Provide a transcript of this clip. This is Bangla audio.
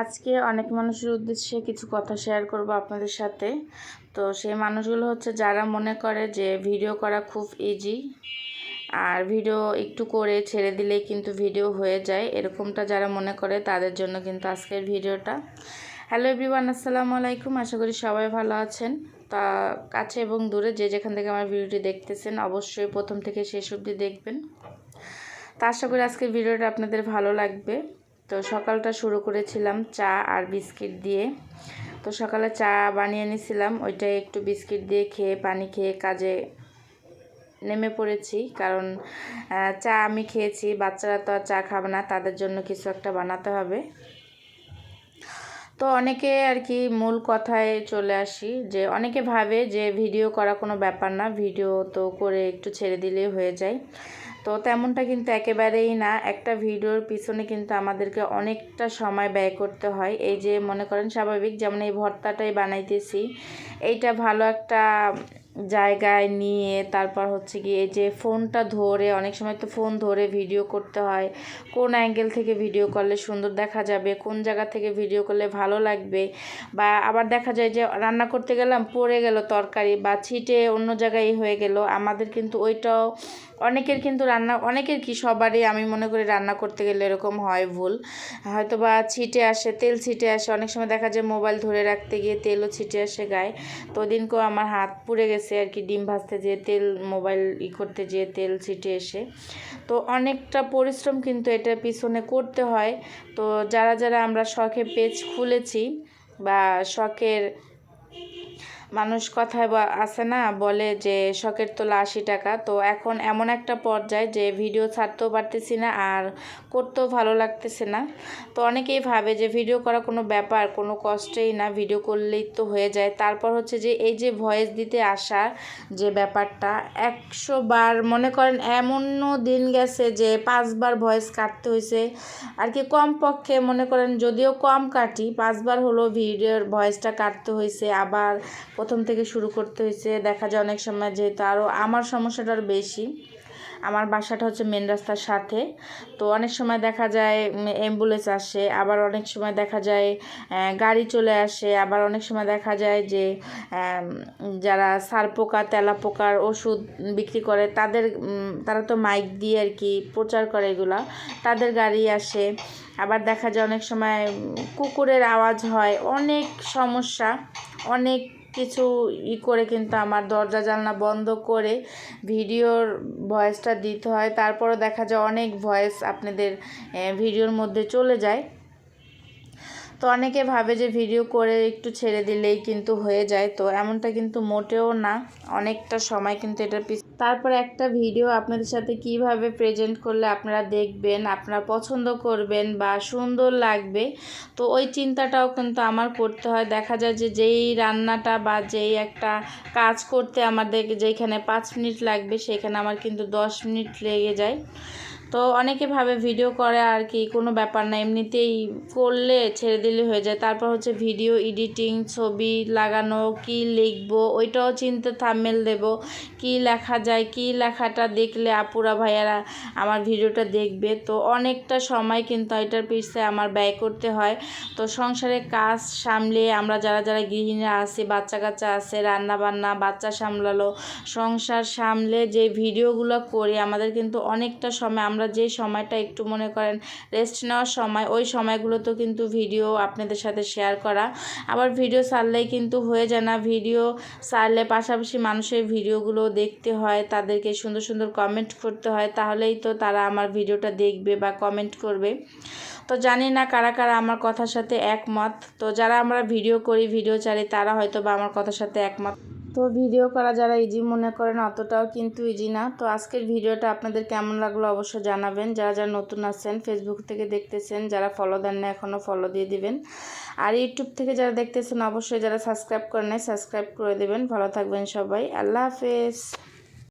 আজকে অনেক মানুষের উদ্দেশ্যে কিছু কথা শেয়ার করব আপনাদের সাথে। তো সেই মানুষগুলো হচ্ছে যারা মনে করে যে ভিডিও করা খুব ইজি আর ভিডিও একটু করে ছেড়ে দিলেই কিন্তু ভিডিও হয়ে যায়, এরকমটা যারা মনে করে তাদের জন্য কিন্তু আজকের ভিডিওটা হ্যালো এভরিওয়ান আসসালামু আলাইকুম, আশা করি সবাই ভালো আছেন। তা কাছে এবং দূরে যে যেখান থেকে আমার ভিডিওটি দেখতেছেন, অবশ্যই প্রথম থেকে শেষ অবধি দেখবেন। তা আশা করি আজকের ভিডিওটা আপনাদের ভালো লাগবে। তো সকালটা শুরু করেছিলাম চা আর বিস্কিট দিয়ে। তো সকালে চা বানিয়ে নিয়েছিলাম ওইটাই একটু বিস্কিট দিয়ে খেয়ে পানি খেয়ে কাজে নেমে পড়েছি। কারণ চা আমি খেয়েছি, বাচ্চারা তো আর চা খাবে না, তাদের জন্য কিছু একটা বানাতে হবে। তো অনেকে আর কি মূল কথায় চলে আসি যে অনেকে ভাবে যে ভিডিও করা কোনো ব্যাপার না, ভিডিও তো করে একটু ছেড়ে দিলেই হয়ে যায়। তো তেমনটা কিন্তু একেবারেই না। একটা ভিডিওর পিছনে কিন্তু আমাদেরকে অনেকটা সময় ব্যয় করতে হয়। এই যে মনে করেন স্বাভাবিক, যেমন এই ভর্তাটাই বানাইতেছি, এইটা ভালো একটা জায়গায় নিয়ে তারপর হচ্ছে গিয়ে যে ফোনটা ধরে, অনেক সময় তো ফোন ধরে ভিডিও করতে হয়। কোন অ্যাঙ্গেল থেকে ভিডিও করলে সুন্দর দেখা যাবে, কোন জায়গা থেকে ভিডিও করলে ভালো লাগবে? বা আবার দেখা যায় যে রান্না করতে গেলাম, পড়ে গেল তরকারি বা ছিটে অন্য জায়গায় হয়ে গেল, আমাদের কিন্তু ওইটাও অনেকের কিন্তু রান্না, অনেকের কি সবারই আমি মনে করি রান্না করতে গেলে এরকম হয় ভুল। হয়তো বা ছিটে আসে, তেল ছিটে আসে, অনেক সময় দেখা যায় মোবাইল ধরে রাখতে গিয়ে তেলও ছিটে আসে গায়ে। তো ওদিনকেও আমার হাত পুড়ে গেছে আর কি, ডিম ভাজতে যেয়ে তেল, মোবাইল ই করতে যেয়ে তেল ছিটে এসে। তো অনেকটা পরিশ্রম কিন্তু এটার পিছনে করতে হয়। তো যারা যারা আমরা শখে পেজ খুলেছি বা শখের মানুষ কথায় আছে না, বলে যে শখের তোলা আশি টাকা। তো এখন এমন একটা পর্যায়ে যে ভিডিও ছাড়তেও পারতেছি না আর করতেও ভালো লাগতেছে না। তো অনেকেই ভাবে যে ভিডিও করা কোনো ব্যাপার, কোনো কষ্টেই না, ভিডিও করলেই তো হয়ে যায়। তারপর হচ্ছে যে এই যে ভয়েস দিতে আসা যে ব্যাপারটা, একশো বার মনে করেন এমনও দিন গেছে যে পাঁচবার ভয়েস কাটতে হয়েছে আর কি কম পক্ষে মনে করেন যদিও কম কাটি, পাঁচবার হলো ভিডিওর ভয়েসটা কাটতে হয়েছে আবার প্রথম থেকে শুরু করতে হয়েছে। দেখা যায় অনেক সময় যেহেতু আরও আমার সমস্যাটা আরও বেশি, আমার বাসাটা হচ্ছে মেন রাস্তার সাথে। তো অনেক সময় দেখা যায় অ্যাম্বুলেন্স আসে, আবার অনেক সময় দেখা যায় গাড়ি চলে আসে, আবার অনেক সময় দেখা যায় যে যারা সার পোকা, তেলা পোকার ওষুধ বিক্রি করে, তাদের তারা তো মাইক দিয়ে আর কি প্রচার করে এগুলা। তাদের গাড়ি আসে, আবার দেখা যায় অনেক সময় কুকুরের আওয়াজ হয়, অনেক সমস্যা, অনেক কিছু ই করে কিন্তু আমার দরজা জানলা বন্ধ করে ভিডিওর ভয়েসটা দিতে হয়। তারপরও দেখা যায় অনেক ভয়েস আপনাদের ভিডিওর মধ্যে চলে যায়। তো অনেকে ভাবে যে ভিডিও করে একটু ছেড়ে দিলেই কিন্তু হয়ে যায়। তো এমনটা কিন্তু মোটেও না। অনেকটা সময় কিন্তু এটার পিছ তারপর একটা ভিডিও আপনাদের সাথে কীভাবে প্রেজেন্ট করলে আপনারা দেখবেন, আপনারা পছন্দ করবেন বা সুন্দর লাগবে, তো ওই চিন্তাটাও কিন্তু আমার করতে হয়। দেখা যায় যে যেই রান্নাটা বা যেই একটা কাজ করতে আমাদের যেখানে পাঁচ মিনিট লাগবে, সেখানে আমার কিন্তু দশ মিনিট লেগে যায়। তো অনেকে ভাবে ভিডিও করে আর কি, কোনো ব্যাপার না, এমনিতেই করলে ছেড়ে দিলে হয়ে যায়। তারপর হচ্ছে ভিডিও এডিটিং ছবি লাগানো, কি লিখব, ওইটাও চিনতে থামেল দেব। কি লেখা যায়, কি লেখাটা দেখলে আপুরা ভাইয়ারা আমার ভিডিওটা দেখবে। তো অনেকটা সময় কিন্তু এটার পিছনে আমার ব্যয় করতে হয়। তো সংসারে কাজ সামলে আমরা যারা যারা গৃহিণীরা আছি, বাচ্চা কাচ্চা আছে, রান্না বান্না, বাচ্চা সামলালো, সংসার সামলে যে ভিডিওগুলো করি, আমাদের কিন্তু অনেকটা সময় আমরা আমরা যে সময়টা একটু মনে করেন রেস্ট নেওয়ার সময়, ওই সময়গুলোতেও কিন্তু ভিডিও আপনাদের সাথে শেয়ার করা। আবার ভিডিও সারলেই কিন্তু হয়ে যায় না। ভিডিও সারলে পাশাপাশি মানুষের ভিডিওগুলো দেখতে হয়, তাদেরকে সুন্দর সুন্দর কমেন্ট করতে হয়, তাহলেই তো তারা আমার ভিডিওটা দেখবে বা কমেন্ট করবে। তো জানি না কারা কারা আমার কথার সাথে একমত। তো যারা আমরা ভিডিও করি ভিডিও চালি তারা হয়তো বা আমার কথার সাথে একমত। তো ভিডিও করা যারা ইজি মনে করেন অতটাও কিন্তু ইজি না। তো আজকের ভিডিওটা আপনাদের কেমন লাগল অবশ্যই জানাবেন। যারা যারা নতুন আছেন ফেসবুক থেকে দেখতেছেন, যারা ফলো দেন না এখনও ফলো দিয়ে দিবেন। আর ইউটিউব থেকে যারা দেখতেছেন, অবশ্যই যারা সাবস্ক্রাইব করে নেয় সাবস্ক্রাইব করে দেবেন। ভালো থাকবেন সবাই। আল্লাহ হাফেজ।